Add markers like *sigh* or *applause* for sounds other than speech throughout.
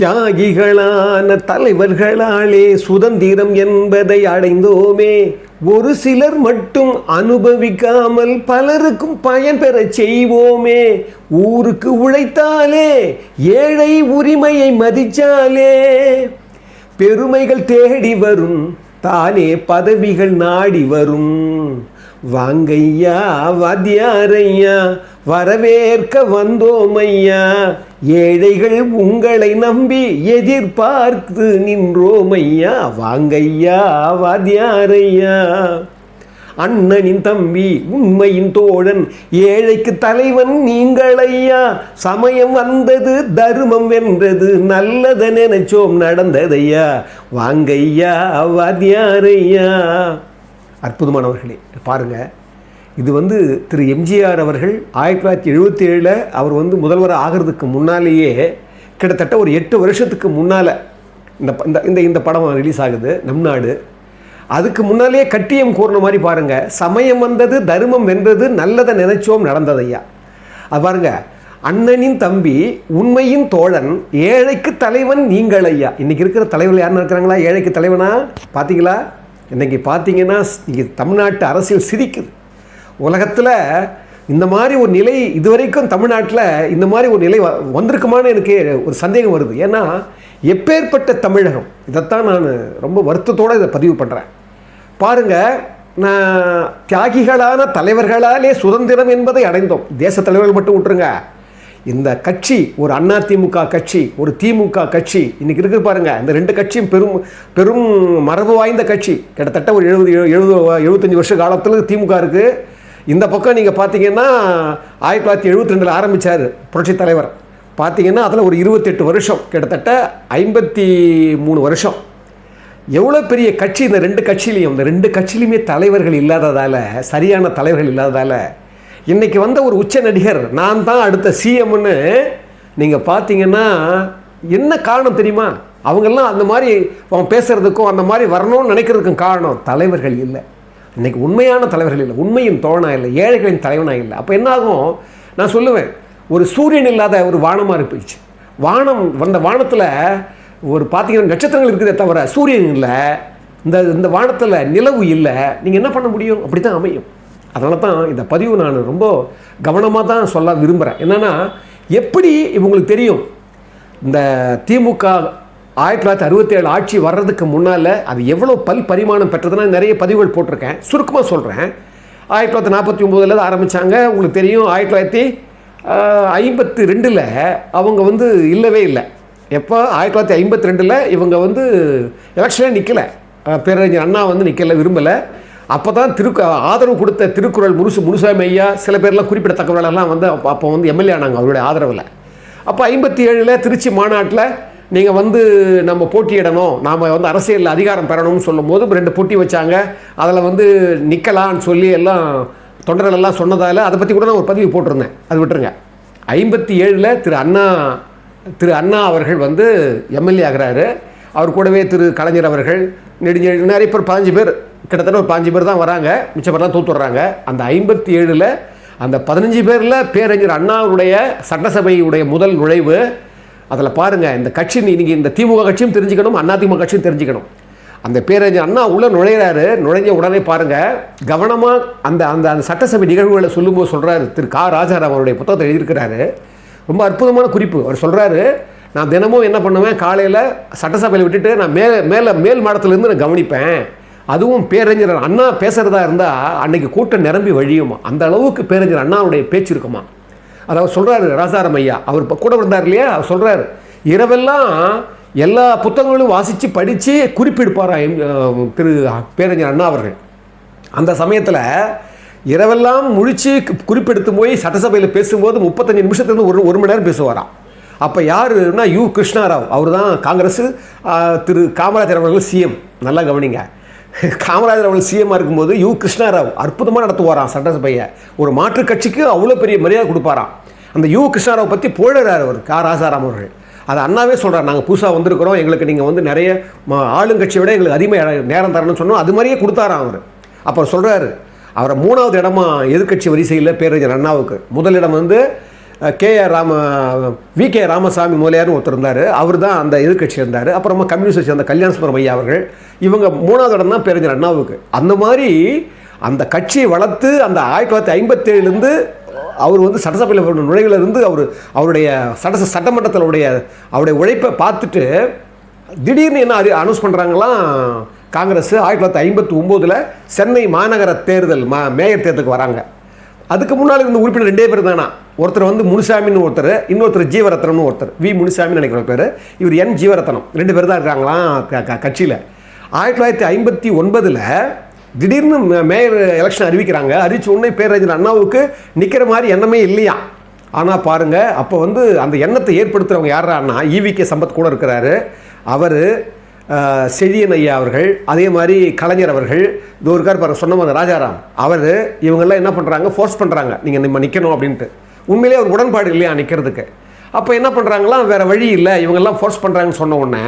தியாகிகளான தலைவர்களாலே சுதந்திரம் என்பதை அடைந்தோமே. ஒரு சிலர் மட்டும் அனுபவிக்காமல் பலருக்கும் பயன் பெறச் செய்வோமே. ஊருக்கு உழைத்தாலே ஏழை உரிமையை மதிச்சாலே. பெருமைகள் தேடி வரும் தானே பதவிகள் நாடி வரும். வாங்கையா வாத்தியாரையா வரவேற்க வந்தோம் ஐயா ஏழைகள் உங்களை நம்பி எதிர்பார்த்து நின்றோம் ஐயா வாங்கையா வாத்தியாரையா? அண்ணனின் தம்பி உண்மையின் தோழன் ஏழைக்கு தலைவன் நீங்களையா? சமயம் வந்தது தர்மம் வென்றது நல்லத நினைச்சோம் நடந்ததையா? வாங்கையா வாத்தியாரையா? அற்புதமானவர்களே பாருங்கள் இது வந்து திரு எம்ஜிஆர் அவர்கள் ஆயிரத்தி தொள்ளாயிரத்தி எழுபத்தி ஏழில் அவர் வந்து முதல்வர் ஆகிறதுக்கு முன்னாலேயே கிட்டத்தட்ட ஒரு எட்டு வருஷத்துக்கு முன்னால் இந்த இந்த- இந்த இந்த படம் ரிலீஸ் ஆகுது நம் நாடு. அதுக்கு முன்னாலே கட்டியம் கூறின மாதிரி பாருங்கள் சமயம் வந்தது தர்மம் வென்றது நல்லதை நினைச்சோம் நடந்ததையா அது பாருங்க அண்ணனின் தம்பி உண்மையின் தோழன் ஏழைக்கு தலைவன் நீங்கள் ஐயா. இன்னைக்கு இருக்கிற தலைவர் யாருன்னு இருக்கிறாங்களா? ஏழைக்கு தலைவனா? பார்த்தீங்களா இன்னைக்கு பார்த்தீங்கன்னா இங்கே தமிழ்நாட்டு அரசியல் சிரிக்குது. உலகத்தில் இந்த மாதிரி ஒரு நிலை இதுவரைக்கும் தமிழ்நாட்டில் இந்த மாதிரி ஒரு நிலை வ- வந்திருக்குமான்னு எனக்கு ஒரு சந்தேகம் வருது. ஏன்னா எப்பேற்பட்ட தமிழகம் இதைத்தான் நான் ரொம்ப வருத்தத்தோடு இதை பதிவு பண்ணுறேன் பாருங்க நான் தியாகிகளான தலைவர்களாலே சுதந்திரம் என்பதை அடைந்தோம். தேச தலைவர்கள் மட்டும் விட்டுருங்க இந்த கட்சி ஒரு அண்ணா திமுக கட்சி ஒரு திமுக கட்சி இன்னைக்கு இருக்குது பாருங்கள் இந்த ரெண்டு கட்சியும் பெரும் பெரும் மரபு வாய்ந்த கட்சி. கிட்டத்தட்ட ஒரு எழுபது எழுபது எழுபத்தஞ்சி வருஷ காலத்தில் திமுக இருக்குது இந்த பக்கம் நீங்கள் பார்த்தீங்கன்னா ஆயிரத்தி தொள்ளாயிரத்தி எழுபத்தி ரெண்டில் ஆரம்பித்தார் புரட்சித் தலைவர். பார்த்தீங்கன்னா அதில் ஒரு இருபத்தெட்டு வருஷம் கிட்டத்தட்ட ஐம்பத்தி மூணு வருஷம். எவ்வளோ பெரிய கட்சி இந்த ரெண்டு கட்சியிலையும்? இந்த ரெண்டு கட்சியிலையுமே தலைவர்கள் இல்லாததால் சரியான தலைவர்கள் இல்லாததால் இன்றைக்கி வந்த ஒரு உச்ச நடிகர் நான் தான் அடுத்த சிஎம்னு நீங்கள் பார்த்தீங்கன்னா என்ன காரணம் தெரியுமா? அவங்கெல்லாம் அந்த மாதிரி அவன் பேசுகிறதுக்கும் அந்த மாதிரி வரணும்னு நினைக்கிறதுக்கும் காரணம் தலைவர்கள் இல்லை. இன்றைக்கி உண்மையான தலைவர்கள் இல்லை உண்மையின் தோழனாக இல்லை ஏழைகளின் தலைவனாக இல்லை. அப்போ என்னாகும்? நான் சொல்லுவேன் ஒரு சூரியன் இல்லாத ஒரு வானமாக இருப்பிச்சு வானம் வந்த வானத்தில் ஒரு பார்த்தீங்கன்னா நட்சத்திரங்கள் இருக்குதே தவிர சூரியன் இல்லை. இந்த இந்த வானத்தில் நிலவு இல்லை. நீங்கள் என்ன பண்ண முடியும்? அப்படி தான் அமையும். அதனால தான் இந்த பதிவு நான் ரொம்ப கவனமாக தான் சொல்ல விரும்புகிறேன் என்னென்னா எப்படி இவங்களுக்கு தெரியும்? இந்த திமுக ஆயிரத்தி தொள்ளாயிரத்தி அறுபத்தி ஏழு ஆட்சி வர்றதுக்கு முன்னால் அது எவ்வளோ பல் பரிமாணம் பெற்றதுன்னா நிறைய பதிவுகள் போட்டிருக்கேன். சுருக்கமாக சொல்கிறேன் ஆயிரத்தி தொள்ளாயிரத்தி நாற்பத்தி ஒம்போதில் ஆரம்பித்தாங்க உங்களுக்கு தெரியும் ஆயிரத்தி தொள்ளாயிரத்தி ஐம்பத்தி ரெண்டில் அவங்க வந்து இல்லவே இல்லை. எப்போ? ஆயிரத்தி தொள்ளாயிரத்தி ஐம்பத்தி ரெண்டில் இவங்க வந்து எலெக்ஷனே நிற்கலை பேரறிஞர் அண்ணா வந்து நிற்கலை விரும்பலை. அப்போ தான் திருக்கு ஆதரவு கொடுத்த திருக்குறள் முருசு முனுசாமி ஐயா சில பேர்லாம் குறிப்பிடத்தக்கவர்களெல்லாம் வந்து அப்போ அப்போ வந்து எம்எல்ஏ ஆனாங்க அவருடைய ஆதரவில். அப்போ ஐம்பத்தி ஏழில் திருச்சி மாநாட்டில் நீங்கள் வந்து நம்ம போட்டியிடணும் நாம் வந்து அரசியலில் அதிகாரம் பெறணும்னு சொல்லும்போது ரெண்டு போட்டி வச்சாங்க. அதில் வந்து நிற்கலான்னு சொல்லி எல்லாம் தொண்டர்கள் எல்லாம் சொன்னதால் அதை பற்றி கூட நான் ஒரு பதிவு போட்டிருந்தேன். அது விட்டுருங்க. ஐம்பத்தி ஏழில் திரு அண்ணா திரு அண்ணா அவர்கள் வந்து எம்எல்ஏ ஆகிறாரு. அவர் கூடவே திரு கலைஞர் அவர்கள் நெடுஞ்ச நிறைய பேர் பாஞ்சு பேர் கிட்டத்தட்ட ஒரு பாஞ்சு பேர் தான் வராங்க. மிச்ச தூத்துடுறாங்க. அந்த ஐம்பத்தி ஏழில் அந்த பதினஞ்சு பேரில் பேரறிஞர் அண்ணாவுடைய சட்டசபையுடைய முதல் நுழைவு அதில் பாருங்கள் இந்த கட்சி இன்றைக்கி இந்த திமுக கட்சியும் தெரிஞ்சுக்கணும் அண்ணா கட்சியும் தெரிஞ்சுக்கணும். அந்த பேரறிஞர் அண்ணா உள்ளே நுழையிறாரு நுழைஞ்ச உடனே பாருங்கள் கவனமாக அந்த அந்த அந்த சட்டசபை நிகழ்வுகளை சொல்லும்போது சொல்கிறாரு திரு கா. ராஜாராம் அவருடைய புத்தகத்தை எழுதியிருக்கிறாரு. ரொம்ப அற்புதமான குறிப்பு. அவர் சொல்கிறாரு நான் தினமும் என்ன பண்ணுவேன் காலையில் சட்டசபையில் விட்டுட்டு நான் மேலே மேலே மேல் மாடத்துலேருந்து நான் கவனிப்பேன். அதுவும் பேரறிஞர் அண்ணா பேசுகிறதா இருந்தால் அன்றைக்கி கூட்டம் நிரம்பி வழியுமா? அந்த அளவுக்கு பேரறிஞர் அண்ணாவுடைய பேச்சு இருக்குமா? அதாவது சொல்கிறாரு ராசாரம் ஐயா. அவர் இப்போ கூட இருந்தார் இல்லையா? அவர் சொல்கிறாரு இரவெல்லாம் எல்லா புத்தகங்களும் வாசித்து படித்து குறிப்பெடுப்பாராம் திரு பேரறிஞர் அண்ணா அவர்கள். அந்த சமயத்தில் இரவெல்லாம் முழிச்சு குறிப்பெடுத்து போய் சட்டசபையில் பேசும்போது முப்பத்தஞ்சு நிமிஷத்துலேருந்து ஒரு ஒரு மணி நேரம் பேசுவாராம் அப்போ யாருன்னா யு. கிருஷ்ணாராவ். அவர் தான் காங்கிரஸ் திரு காமராஜர் அவர்கள் சிஎம் நல்லா கவனிங்க. *laughs* காமராஜர் அவர்கள் சிஎம்மாக இருக்கும்போது யு கிருஷ்ணாராவ் அற்புதமாக நடத்துவாராம் சட்டசபையை. ஒரு மாற்றுக் கட்சிக்கு அவ்வளோ பெரிய மரியாதை கொடுப்பாராம். அந்த யு கிருஷ்ணாராவ் பற்றி புழறார் அவர் கா. ராசாராம் அவர்கள். அதை அண்ணாவே சொல்கிறார் நாங்கள் புதுசாக வந்திருக்கிறோம். எங்களுக்கு நீங்கள் வந்து நிறைய ஆளுங்கட்சியை விட எங்களுக்கு அதிகமாக நேரம் தரணும்னு சொன்னோம். அது மாதிரியே கொடுத்தாராம் அவர். அப்புறம் சொல்கிறாரு அவரை மூணாவது இடமா எதிர்க்கட்சி வரிசையில் பேரறிஞர் அண்ணாவுக்கு. முதலிடம் வந்து K R Rama V K Ramasamy மூலையார்னு ஒருத்தர் இருந்தார். அவர் தான் அந்த எதிர்க்கட்சி இருந்தார். அப்புறமா கம்யூனிஸ்ட் சேர்ந்த கல்யாணசுந்தரம் ஐயா அவர்கள். இவங்க மூணாவது இடம் தான் பேரறிஞர் அண்ணாவுக்கு. அந்த மாதிரி அந்த கட்சியை வளர்த்து அந்த ஆயிரத்தி தொள்ளாயிரத்தி ஐம்பத்தேழுலேருந்து அவர் வந்து சட்டசபையில் நுழைவுல இருந்து அவர் அவருடைய சட்ட சட்டமன்றத்தினுடைய அவருடைய உழைப்பை பார்த்துட்டு திடீர்னு என்ன அறி அனௌன்ஸ் பண்ணுறாங்களாம் காங்கிரஸ் ஆயிரத்தி தொள்ளாயிரத்தி ஐம்பத்தி ஒம்போதில் சென்னை மாநகர தேர்தல் மா மேயர் தேர்தலுக்கு வராங்க. அதுக்கு முன்னால் இருந்த உறுப்பினர் ரெண்டே பேர் தானா? ஒருத்தர் வந்து முனுசாமின்னு ஒருத்தர் இன்னொருத்தர் ஜீவரத்னம்னு ஒருத்தர். வி. முனுசாமின்னு நினைக்கிற பேர். இவர் என் ஜீவரத்னம் ரெண்டு பேர் தான் இருக்காங்களாம் க- க- கட்சியில். ஆயிரத்தி தொள்ளாயிரத்தி ஐம்பத்தி ஒன்பதில் திடீர்னு மே- மேயர் எலெக்ஷன் அறிவிக்கிறாங்க. அறிவிச்ச உடனே பேரறிஞர் அண்ணாவுக்கு நிற்கிற மாதிரி எண்ணமே இல்லையா? ஆனால் பாருங்க அப்போ வந்து அந்த எண்ணத்தை ஏற்படுத்துகிறவங்க யாரான்னா ஈவிகே சம்பத் கூட இருக்கிறாரு. அவர் செழியன் ஐயா அவர்கள் அதே மாதிரி கலைஞர் அவர்கள் இது ஒரு கார் பாருங்க சொன்ன ராஜாராம். அவர் இவங்கெல்லாம் என்ன பண்ணுறாங்க ஃபோர்ஸ் பண்ணுறாங்க நீங்கள் நம்ம நிற்கணும் அப்படின்ட்டு. உண்மையிலே ஒரு உடன்பாடு இல்லையா நிற்கிறதுக்கு அப்போ என்ன பண்ணுறாங்களாம் வேறு வழி இல்லை. இவங்கெல்லாம் ஃபோர்ஸ் பண்ணுறாங்கன்னு சொன்ன உடனே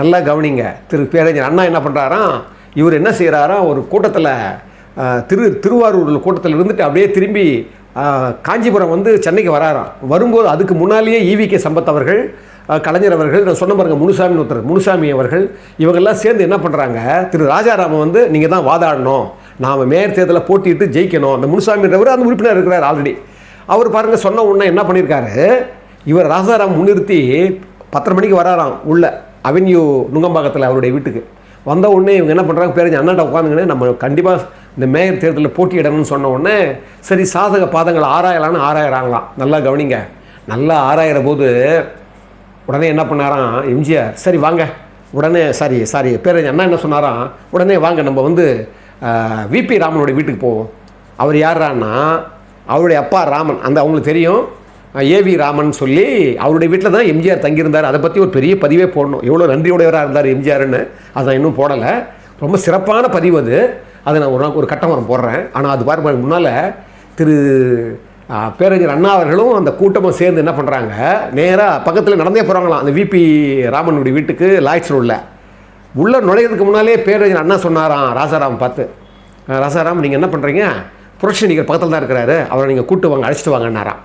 நல்லா கவனிங்க. திரு பேரறிஞர் அண்ணா என்ன பண்ணுறாராம் இவர் என்ன செய்கிறாராம் ஒரு கூட்டத்தில் திரு திருவாரூர் கூட்டத்தில் இருந்துட்டு அப்படியே திரும்பி காஞ்சிபுரம் வந்து சென்னைக்கு வராராம். வரும்போது அதுக்கு முன்னாலேயே ஈவிகே சம்பத் அவர்கள் கலைஞர் அவர்கள் நான் சொன்ன பாருங்க முனுசாமி ஒருத்தர் முனுசாமி அவர்கள் இவங்கெல்லாம் சேர்ந்து என்ன பண்ணுறாங்க திரு ராஜாராமன் வந்து நீங்கள் தான் வாதாடணும். நாம் மேயர் தேர்தலில் போட்டிட்டு ஜெயிக்கணும். அந்த முனுசாமின்றவர் அந்த உறுப்பினர் இருக்கிறார் ஆல்ரெடி அவர் பாருங்கள் சொன்ன உடனே என்ன பண்ணியிருக்காரு இவர் ராசாராம் முன்னிறுத்தி பத்தரை மணிக்கு வராராம் உள்ள அவென்யூ நுங்கம்பாக்கத்தில் அவருடைய வீட்டுக்கு. வந்த உடனே இவங்க என்ன பண்ணுறாங்க பேரஞ்சு அண்ணாட்ட உட்காந்துங்கன்னு நம்ம கண்டிப்பாக இந்த மேயர் தேர்தலில் போட்டியிடணும்னு சொன்ன உடனே சரி சாதக பாதங்களை ஆராயலான்னு ஆராயிறாங்களாம். நல்லா கவனிங்க. நல்லா ஆராயிற போது உடனே என்ன பண்ணாராம் எம்ஜிஆர் சரி வாங்க. உடனே சாரி சாரி பேரஞ்சு அண்ணா என்ன சொன்னாராம் உடனே வாங்க நம்ம வந்து விபி ராமனுடைய வீட்டுக்கு போவோம். அவர் யாரான்னா அவருடைய அப்பா ராமன். அந்த அவங்களுக்கு தெரியும். ஏவி ராமன் சொல்லி அவருடைய வீட்டில் தான் எம்ஜிஆர் தங்கியிருந்தார். அதை பற்றி ஒரு பெரிய பதிவே போடணும். எவ்வளோ நன்றியுடையவராக இருந்தார் எம்ஜிஆர்னு. அதை நான் இன்னும் போடலை. ரொம்ப சிறப்பான பதிவு அது. அதை நான் ஒரு நாள் ஒரு கட்டமரம் போடுறேன். ஆனால் அது பாருங்க முன்னால் திரு ஆ, பேரறிஞர் அண்ணா அவர்களும் அந்த கூட்டமும் சேர்ந்து என்ன பண்ணுறாங்க நேராக பக்கத்தில் நடந்தே போகிறாங்களாம் அந்த விபி ராமனுடைய வீட்டுக்கு லாய்ட்ஸ் ரோடில். உள்ளே நுழையிறதுக்கு முன்னாலே பேரறிஞர் அண்ணா சொன்னாராம். ராசாராம் பார்த்து. ராசாராம் நீங்கள் என்ன பண்ணுறீங்க புரட்சி பக்கத்தில் தான் இருக்கிறாரு. அவரை நீங்கள் கூட்டு வாங்க அழைச்சிட்டு வாங்கன்னாராம்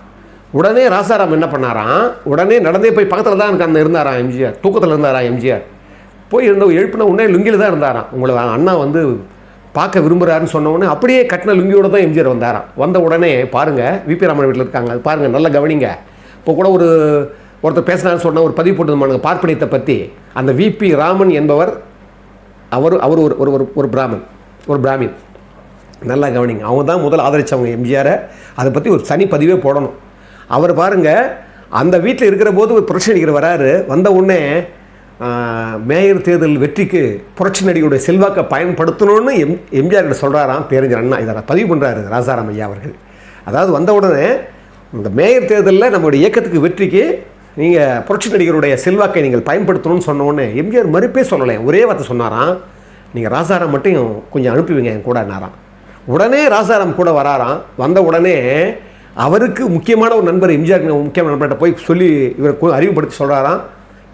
உடனே ராசாராம் என்ன பண்ணாராம் உடனே நடந்தே போய் பக்கத்தில் தான் அந்த இருந்தாராம் எம்ஜிஆர்? தூக்கத்தில் இருந்தாராம் எம்ஜிஆர்? போய் இருந்த எழுப்பின உடனே லுங்கியில் தான் இருந்தாராம். உங்களை அண்ணா வந்து பார்க்க விரும்புகிறாருன்னு சொன்ன அப்படியே கட்டின லுங்கியோட தான் எம்ஜிஆர் வந்தாராம். வந்த உடனே பாருங்கள் விபி ராமன் வீட்டில் இருக்காங்க. அது பாருங்கள் நல்லா கவனிங்க. இப்போ கூட ஒரு ஒருத்தர் பேசினான்னு சொன்ன ஒரு பதிவு போட்டு பார்ப்பனியத்தை பற்றி அந்த விபி ராமன் என்பவர் அவர் அவர் ஒரு ஒரு ஒரு ஒரு பிராமன். ஒரு பிராமின். நல்லா கவனிங்க. அவங்க தான் முதல் ஆதரித்தவங்க எம்ஜிஆரை. அதை பற்றி ஒரு தனி பதிவே போடணும். அவர் பாருங்கள் அந்த வீட்டில் இருக்கிற போது ஒரு புரட்சி நடிகர் வராரு. வந்த உடனே மேயர் தேர்தல் வெற்றிக்கு புரட்சி நடிகருடைய செல்வாக்கை பயன்படுத்தணும்னு எம் எம்ஜிஆர்கிட்ட சொல்கிறாராம் பேரஞ்சர் அண்ணா. இதை பதிவு பண்ணுறாரு ராசாராம் ஐயா அவர்கள். அதாவது வந்த உடனே இந்த மேயர் தேர்தலில் நம்மளுடைய இயக்கத்துக்கு வெற்றிக்கு நீங்கள் புரட்சி நடிகருடைய செல்வாக்கை நீங்கள் பயன்படுத்தணும்னு சொன்னோடனே எம்ஜிஆர் மறுப்பே சொல்லலை. ஒரே வார்த்தை சொன்னாராம். நீங்கள் ராசாராம் மட்டும் கொஞ்சம் அனுப்புவீங்க என் கூடனாராம் உடனே ராசாராம் கூட வராராம். வந்த உடனே அவருக்கு முக்கியமான ஒரு நண்பர் எம்ஜிஆர் முக்கியமான நண்பர்கிட்ட போய் சொல்லி இவரை அறிவுப்படுத்தி சொல்கிறாராம்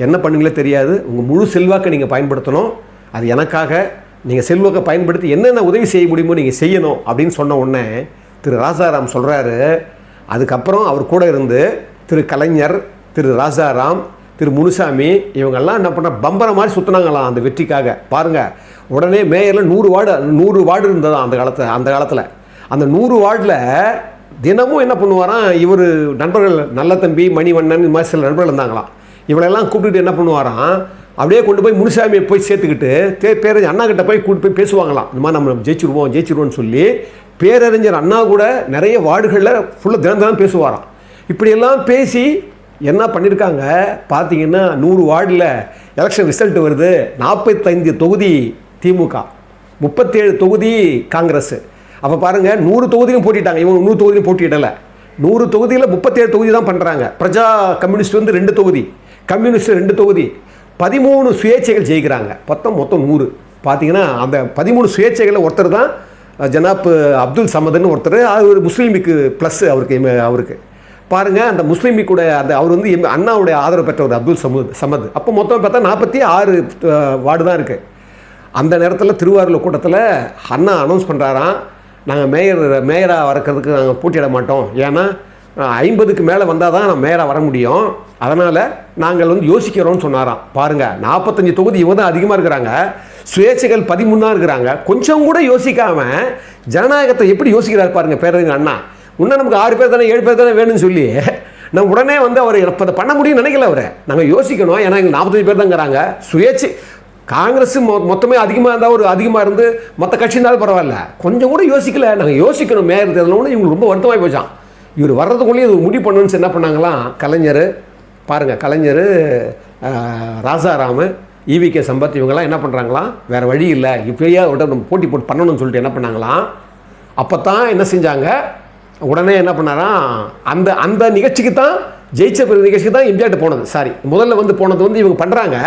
என்ன பண்ணுங்களே தெரியாது. உங்கள் முழு செல்வாக்கை நீங்கள் பயன்படுத்தணும். அது எனக்காக நீங்கள் செல்வாக்கை பயன்படுத்தி என்னென்ன உதவி செய்ய முடியுமோ நீங்கள் செய்யணும் அப்படின்னு சொன்ன உடனே திரு ராசாராம் சொல்கிறாரு அதுக்கப்புறம் அவர் கூட இருந்து திரு கலைஞர் திரு ராசாராம் திரு முனுசாமி இவங்கெல்லாம் என்ன பண்ண பம்பரம் மாதிரி சுற்றினாங்களாம் அந்த வெற்றிக்காக. பாருங்கள் உடனே மேயரில் நூறு வார்டு நூறு வார்டு இருந்ததான் அந்த காலத்தில் அந்த காலத்தில். அந்த நூறு வார்டில் தினமும் என்ன பண்ணுவாராம்? இவர் நண்பர்கள் நல்ல தம்பி மணிவண்ணன் இந்த மாதிரி சில நண்பர்கள் இருந்தாங்களாம் இவளெல்லாம் கூப்பிட்டுட்டு என்ன பண்ணுவாராம்? அப்படியே கொண்டு போய் முனுசாமியை போய் சேர்த்துக்கிட்டு தே பேரறிஞர் அண்ணா கிட்ட போய் கூப்பிட்டு போய் பேசுவாங்களாம். இந்த மாதிரி நம்ம ஜெயிச்சிருவோம் ஜெயிச்சிருவோம்னு சொல்லி பேரறிஞர் அண்ணா கூட நிறைய வார்டுகளில் ஃபுல்லாக தினம் தினம் பேசுவாராம். இப்படியெல்லாம் பேசி என்ன பண்ணியிருக்காங்க பார்த்தீங்கன்னா நூறு வார்டில் எலெக்ஷன் ரிசல்ட் வருது. நாற்பத்தைந்து தொகுதி திமுக. முப்பத்தேழு தொகுதி காங்கிரஸ். அப்போ பாருங்கள் நூறு தொகுதியும் போட்டிட்டாங்க. இவங்க நூறு தொகுதியும் போட்டியிடலை. நூறு தொகுதியில் முப்பத்தேழு தொகுதி தான் பண்ணுறாங்க பிரஜா கம்யூனிஸ்ட் வந்து ரெண்டு தொகுதி கம்யூனிஸ்ட் ரெண்டு தொகுதி. பதிமூணு சுயேட்சைகள் ஜெயிக்கிறாங்க. மொத்தம் மொத்தம் நூறு. பார்த்தீங்கன்னா அந்த பதிமூணு சுயேட்சைகளில் ஒருத்தர் தான் ஜனாப் அப்துல் சமதுன்னு ஒருத்தர். அது ஒரு முஸ்லீமுக்கு ப்ளஸ் அவருக்கு அவருக்கு. பாருங்கள் அந்த முஸ்லீம் அந்த அவர் வந்து அண்ணாவுடைய ஆதரவு பெற்றவர் அப்துல் சமது சமத். அப்போ மொத்தம் பார்த்தா நாற்பத்தி ஆறு வார்டு தான் இருக்குது அந்த நேரத்தில் திருவாரூர் கூட்டத்தில் அண்ணா அனௌன்ஸ் பண்ணுறாராம் நாங்கள் மேயர் மேயராக வரக்கிறதுக்கு நாங்கள் போட்டியிட மாட்டோம். ஏன்னா ஐம்பதுக்கு மேலே வந்தால் தான் நான் மேயராக வர முடியும். அதனால் நாங்கள் வந்து யோசிக்கிறோம்னு சொன்னாராம். பாருங்கள் நாற்பத்தஞ்சு தொகுதி இவங்க தான் அதிகமாக இருக்கிறாங்க. சுயேட்சைகள் பதிமூணாக இருக்கிறாங்க. கொஞ்சம் கூட யோசிக்காமல் ஜனநாயகத்தை எப்படி யோசிக்கிறார் பாருங்கள் பேரறிஞர் அண்ணா. இன்னும் நமக்கு ஆறு பேர் தானே ஏழு பேர் தானே வேணும்னு சொல்லி நான் உடனே வந்து அவர் இப்போ அதை பண்ண முடியும்னு நினைக்கல அவர். நாங்கள் யோசிக்கணும். ஏன்னா எங்கள் நாற்பத்தஞ்சு பேர் தாங்கிறாங்க. சுயேட்சை காங்கிரஸ் மொ மொத்தமே அதிகமாக இருந்தால் ஒரு அதிகமாக இருந்து மற்ற கட்சி இருந்தாலும் பரவாயில்ல. கொஞ்சம் கூட யோசிக்கல. நாங்கள் யோசிக்கணும். மேயர் தேர்தல் இவங்களுக்கு ரொம்ப வருத்தமாக போச்சான் இவர் வர்றதுக்குள்ளேயே இது முடிவு பண்ணணும்னு என்ன பண்ணாங்களாம் கலைஞர் பாருங்கள் கலைஞர் ராசாராமு ஈவிகே சம்பத் இவங்கெல்லாம் என்ன பண்ணுறாங்களாம் வேறு வழி இல்லை. இப்பயே அவர்கிட்ட நம்ம போட்டி போட்டு பண்ணணும்னு சொல்லிட்டு என்ன பண்ணாங்களாம் அப்போ தான் என்ன செஞ்சாங்க? உடனே என்ன பண்ணாராம் அந்த அந்த நிகழ்ச்சிக்கு தான் ஜெயிச்ச பிற நிகழ்ச்சிக்கு தான் எம்ஜிஆர்ட்ட போனது. சாரி முதல்ல வந்து போனது வந்து இவங்க பண்ணுறாங்க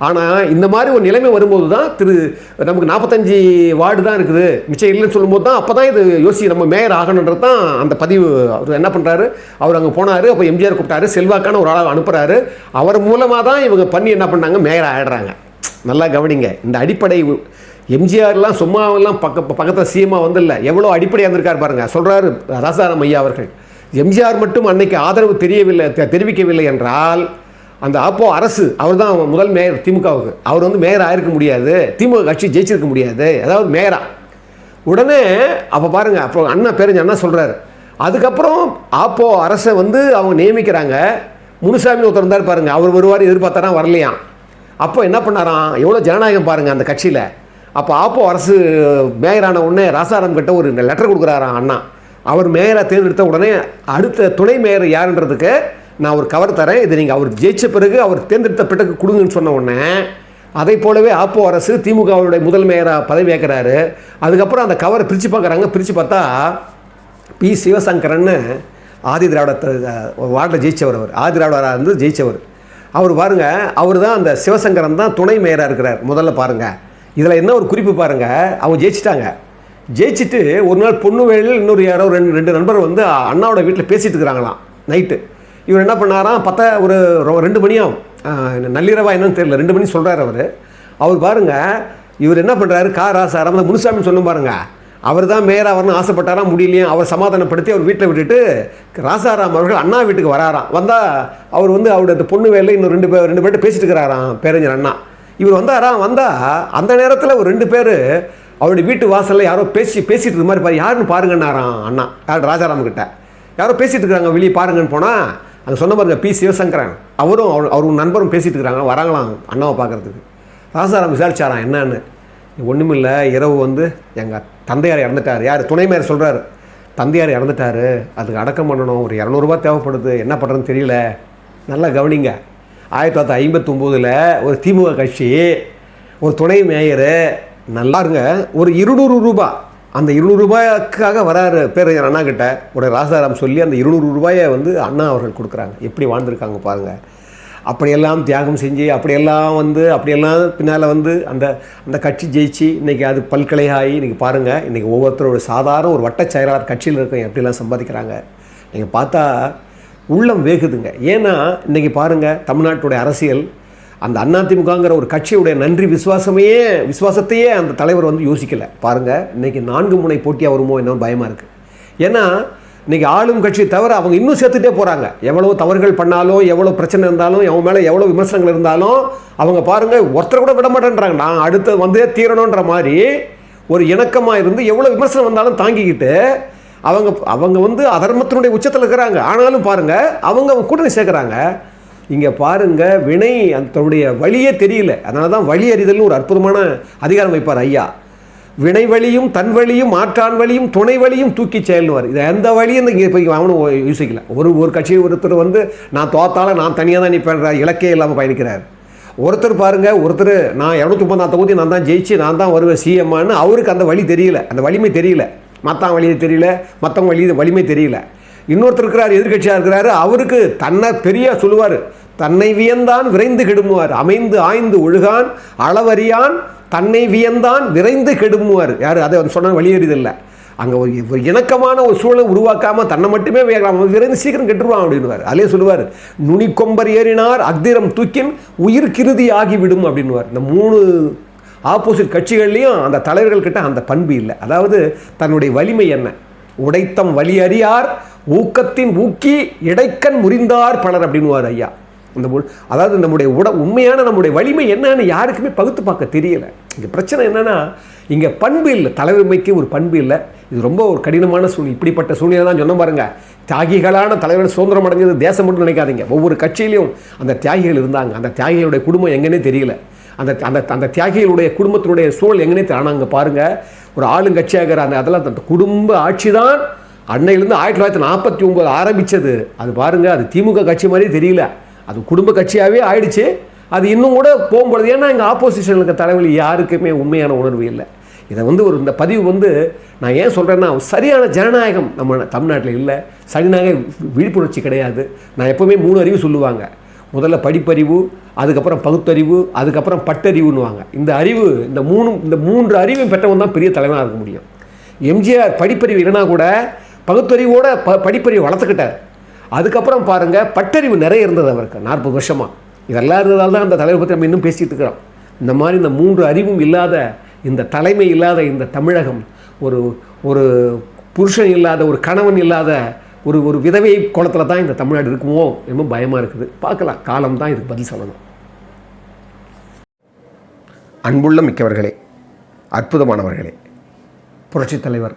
ஆனால் இந்த மாதிரி ஒரு நிலைமை வரும்போது தான் திரு நமக்கு நாற்பத்தஞ்சு வார்டு தான் இருக்குது. மிச்சம் இல்லைன்னு சொல்லும்போது தான் அப்போ தான் இது யோசி நம்ம மேயர் ஆகணுன்றது தான் அந்த பதிவு. அவர் என்ன பண்ணுறாரு அவர் அங்கே போனார் அப்போ எம்ஜிஆர் கூப்பிட்டாரு செல்வாக்கான ஒரு ஆளாக அனுப்புகிறாரு அவர் மூலமாக தான் இவங்க பண்ணி என்ன பண்ணாங்க? மேயர் ஆகிடுறாங்க நல்லா கவனிங்க. இந்த அடிப்படை எம்ஜிஆர்லாம் சும்மாவெல்லாம் பக்க பக்கத்தில் சிஎம்மாக வந்துல்ல. எவ்வளோ அடிப்படையாக இருந்திருக்கார் பாருங்கள் சொல்கிறாரு ராசாராம் ஐயா அவர்கள். எம்ஜிஆர் மட்டும் அன்னைக்கு ஆதரவு தெரியவில்லை தெ- தெரிவிக்கவில்லை என்றால் அந்த அப்போ அரசு அவர் தான் முதல் மேயர் திமுகவுக்கு. அவர் வந்து மேயர் ஆயிருக்க முடியாது. திமுக கட்சி ஜெயிச்சிருக்க முடியாது. அதாவது மேயரா. உடனே அப்போ பாருங்க அப்போ அண்ணா பேரஞ்சு அண்ணா சொல்கிறாரு அதுக்கப்புறம் ஆப்போ அரசை வந்து அவங்க நியமிக்கிறாங்க. முனுசாமி ஒருத்தர் இருந்தார் பாருங்க அவர் வருவார் எதிர்பார்த்தாராம் வரலையாம் அப்போ என்ன பண்ணாராம்? எவ்வளோ ஜனநாயகம் பாருங்கள் அந்த கட்சியில். அப்போ ஆப்போ அரசு மேயரான உடனே ராசாராம் கிட்ட ஒரு லெட்டர் கொடுக்குறாராம் அண்ணா. அவர் மேயராக தேர்ந்தெடுத்த உடனே அடுத்த துணை மேயர் யாருன்றதுக்கு நான் ஒரு கவர் தரேன். இது நீங்கள் அவர் ஜெயிச்ச பிறகு அவர் தேர்ந்தெடுத்த பிறகு கொடுங்கன்னு சொன்ன உடனே அதை போலவே ஆப்போ அரசு திமுகவுடைய முதல் மேயராக பதவி ஏற்கிறாரு. அதுக்கப்புறம் அந்த கவரை பிரித்து பார்க்குறாங்க. பிரித்து பார்த்தா பி. சிவசங்கரன்னு ஆதி திராவிட வார்டில் ஜெயிச்சவர் அவர். ஆதி திராவிடராக இருந்து ஜெயிச்சவர். அவர் பாருங்க அவர் தான் அந்த சிவசங்கரன் தான் துணை மேயராக இருக்கிறார். முதல்ல பாருங்கள் இதில் என்ன ஒரு குறிப்பு பாருங்கள் அவங்க ஜெயிச்சிட்டாங்க. ஜெயிச்சுட்டு ஒரு நாள் பொண்ணு வேலையில் இன்னொரு யாரோ ரெண்டு ரெண்டு நண்பர் வந்து அண்ணாவோட வீட்டில் பேசிகிட்டு இருக்கிறாங்களாம். நைட்டு. இவர் என்ன பண்ணாராம் பத்த ஒரு ரெண்டு மணியாகும் நள்ளிரவா என்னன்னு தெரியல ரெண்டு மணி சொல்கிறார் அவர். அவர் பாருங்க இவர் என்ன பண்ணுறாரு கா ராசாராம் அந்த முனுசாமி சொல்லும் பாருங்கள் அவர் தான் மேயராக வரணும்னு ஆசைப்பட்டாராம் முடியலையே அவர் சமாதானப்படுத்தி அவர் வீட்டில் விட்டுட்டு ராசாராம் அவர்கள் அண்ணா வீட்டுக்கு வராராம். வந்தால் அவர் வந்து அவருடைய அந்த பொண்ணு வேலை இன்னும் ரெண்டு பேர் ரெண்டு பேர்கிட்ட பேசிட்டு இருக்கிறாராம் பேரஞ்சர் அண்ணா. இவர் வந்தாராம் வந்தால் அந்த நேரத்தில் ஒரு ரெண்டு பேர் அவருடைய வீட்டு வாசலில் யாரோ பேசி பேசிட்டு இருக்க மாதிரி பாரு யாருன்னு பாருங்கன்னாராம் அண்ணா யார் ராஜாராம் கிட்ட. யாரோ பேசிகிட்டு இருக்கிறாங்க வெளியே பாருங்கன்னு போனால் அங்கே சொன்ன பாருங்க பி. சிவசங்கரன். அவரும் அவர் அவர் நண்பரும் பேசிகிட்டு இருக்காங்க வராங்களாம் அண்ணாவை பார்க்கறதுக்கு. ராசாராம் விசாரிச்சாராம் என்னன்னு? ஒன்றுமில்லை இரவு வந்து எங்கள் தந்தையார் இறந்துட்டார். யார்? துணை மேயர் சொல்கிறாரு தந்தையார் இறந்துட்டாரு. அதுக்கு அடக்கம் பண்ணணும். ஒரு இரநூறுபா தேவைப்படுது. என்ன பண்ணுறதுன்னு தெரியல. நல்லா கவனிங்க. ஆயிரத்தி தொள்ளாயிரத்தி ஐம்பத்தொம்போதில் ஒரு திமுக கட்சி ஒரு துணை மேயர் நல்லா இருங்க. ஒரு இருநூறு ரூபாய். அந்த இருநூறு ரூபாய்க்காக வராரு பேரறிஞர் அண்ணா கிட்ட. உடைய ராசாராம் சொல்லி அந்த இருநூறு ரூபாயை வந்து அண்ணா அவர்கள் கொடுக்குறாங்க. எப்படி வாழ்ந்திருக்காங்க பாருங்கள் அப்படியெல்லாம் தியாகம் செஞ்சு அப்படியெல்லாம் வந்து அப்படியெல்லாம் பின்னால் வந்து அந்த அந்த கட்சி ஜெயிச்சு இன்றைக்கி அது பல்கலையாகி இன்றைக்கி பாருங்கள் இன்றைக்கி ஒவ்வொருத்தரோட சாதாரண ஒரு வட்டச் செயலாளர் கட்சியில் இருக்கவங்க எப்படிலாம் சம்பாதிக்கிறாங்க. நீங்கள் பார்த்தா உள்ளம் வேகுதுங்க. ஏன்னா இன்றைக்கி பாருங்கள் தமிழ்நாட்டுடைய அரசியல் அந்த அதிமுகங்கிற ஒரு கட்சியுடைய நன்றி விசுவாசமையே விசுவாசத்தையே அந்த தலைவர் வந்து யோசிக்கலை. பாருங்கள் இன்றைக்கி நான்கு முனை போட்டியாக வருமோ என்னன்னு பயமாக இருக்குது ஏன்னா இன்னைக்கு ஆளும் கட்சி தவிர அவங்க இன்னும் சேர்த்துட்டே போகிறாங்க எவ்வளோ தவறுகள் பண்ணாலும் எவ்வளோ பிரச்சனை இருந்தாலும் அவங்க மேலே எவ்வளோ விமர்சனங்கள் இருந்தாலும் அவங்க பாருங்கள் ஒருத்தர் கூட விட மாட்டேன்றாங்க. நான் அடுத்து வந்தே தீரணுன்ற மாதிரி ஒரு இணக்கமாக இருந்து எவ்வளோ விமர்சனம் வந்தாலும் தாங்கிக்கிட்டு அவங்க அவங்க வந்து அதர்மத்தினுடைய உச்சத்தில் இருக்கிறாங்க. ஆனாலும் பாருங்கள் அவங்க அவங்க கூட்டணி சேர்க்குறாங்க. இங்கே பாருங்க வினை அந்த தன்னுடைய வழியே தெரியல. அதனால தான் வழி அறிதல்னு ஒரு அற்புதமான அதிகாரம் வைப்பார் ஐயா. வினை வழியும் தன் வழியும் மாற்றான் வழியும் துணை வழியும் தூக்கி செயல்னுவார். இது எந்த வழியும் இங்கே போய் அவனும் யோசிக்கல. ஒரு ஒரு கட்சி ஒருத்தர் வந்து நான் தோத்தாலும் நான் தனியாக தான் நிற்பேன்ற இலக்கே இல்லாமல் பயணிக்கிறார். ஒருத்தர் பாருங்கள் ஒருத்தர் நான் இரநூத்தி முப்பதாம் தொகுதி நான் தான் ஜெயிச்சு நான் தான் வருவேன் சிஎம்மான்னு அவருக்கு அந்த வழி தெரியல. அந்த வலிமை தெரியல. மற்றான் வழியை தெரியல. மற்றவங்க வழி வலிமை தெரியல. இன்னொருத்தர் இருக்கிறார் எதிர்கட்சியாக இருக்கிறாரு அவருக்கு தன்னை பெரிய சொல்லுவார். தன்னை வியந்தான் விரைந்து கெடுமுவார். அமைந்து ஆய்ந்து ஒழுகான் அளவறியான் தன்னை வியந்தான் விரைந்து கெடுமுவார். யார்? அதை சொன்ன வெளியேறியதில்லை அங்கே ஒரு ஒரு இணக்கமான ஒரு சூழலை உருவாக்காமல் தன்னை மட்டுமே வேகலாம் விரைந்து சீக்கிரம் கெட்டுருவான் அப்படின்னுவார். அதிலே சொல்லுவார் நுனிக்கொம்பர் ஏறினார் அக்திரம் தூக்கின் உயிர் கிருதி ஆகிவிடும் அப்படின்னுவார். இந்த மூணு ஆப்போசிட் கட்சிகள்லேயும் அந்த தலைவர்கள்கிட்ட அந்த பண்பு இல்லை. அதாவது தன்னுடைய வலிமை என்ன? உடைத்தம் வலி அறியார் ஊக்கத்தின் ஊக்கி இடைக்கண் முறிந்தார் பலர் அப்படின்னுவார் ஐயா. இந்த அதாவது நம்முடைய உட உண்மையான நம்முடைய வலிமை என்னன்னு யாருக்குமே பகுத்து பார்க்க தெரியல. இங்கே பிரச்சனை என்னன்னா இங்கே பண்பு இல்லை தலைமைக்கு ஒரு பண்பு இல்லை. இது ரொம்ப ஒரு கடினமான சூழ்நிலை. இப்படிப்பட்ட சூழ்நிலை தான் சொன்ன பாருங்க. தியாகிகளான தலைவர் சுதந்திரம் அடைஞ்சது தேசம் மட்டும் நினைக்காதீங்க. ஒவ்வொரு கட்சியிலையும் அந்த தியாகிகள் இருந்தாங்க. அந்த தியாகிகளுடைய குடும்பம் எங்கன்னே தெரியல. அந்த அந்த அந்த தியாகிகளுடைய குடும்பத்தினுடைய சூழல் எங்கன்னே தானாங்க ஆனால் அங்கே பாருங்கள் ஒரு ஆளுங்கட்சியாகிற அந்த அதெல்லாம் அந்த குடும்ப ஆட்சி தான் அன்னையிலேருந்து ஆயிரத்தி தொள்ளாயிரத்தி நாற்பத்தி ஒம்பது ஆரம்பித்தது அது பாருங்கள் அது திமுக கட்சி மாதிரியே தெரியல. அது குடும்ப கட்சியாகவே ஆயிடுச்சு. அது இன்னும் கூட போகும்பொழுது ஏன்னா எங்கள் ஆப்போசிஷனில் இருக்க தலைவர்கள் யாருக்குமே உண்மையான உணர்வு இல்லை. இதை வந்து ஒரு இந்த பதிவு வந்து நான் ஏன் சொல்கிறேன்னா சரியான ஜனநாயகம் நம்ம தமிழ்நாட்டில் இல்லை. சரியாக விழிப்புணர்ச்சி கிடையாது. நான் எப்போவுமே மூணு அறிவு சொல்லுவாங்க. முதல்ல படிப்பறிவு அதுக்கப்புறம் பகுத்தறிவு அதுக்கப்புறம் பட்டறிவுன்னுவாங்க. இந்த அறிவு இந்த மூணு இந்த மூன்று அறிவும் பெற்றவன் தான் பெரிய தலைவனாக இருக்க முடியும். எம்ஜிஆர் படிப்பறிவு இல்லைனா கூட பகுத்தறிவோட ப படிப்பறிவு வளர்த்துக்கிட்டார். அதுக்கப்புறம் பாருங்கள் பட்டறிவு நிறைய இருந்தது அவருக்கு நாற்பது வருஷமாக இதெல்லாம் இருந்ததால் தான் அந்த தலைவர் பற்றி நம்ம இன்னும் பேசிகிட்டு இருக்கிறோம். இந்த மாதிரி இந்த மூன்று அறிவும் இல்லாத இந்த தலைமை இல்லாத இந்த தமிழகம் ஒரு ஒரு புருஷன் இல்லாத ஒரு கணவன் இல்லாத ஒரு ஒரு விதவை குளத்தில் தான் இந்த தமிழ்நாடு இருக்குமோ என்னமோ பயமாக இருக்குது. பார்க்கலாம் காலம் தான் இதுக்கு பதில் சொல்லணும். அன்புள்ள மிக்கவர்களே அற்புதமானவர்களே புரட்சித் தலைவர்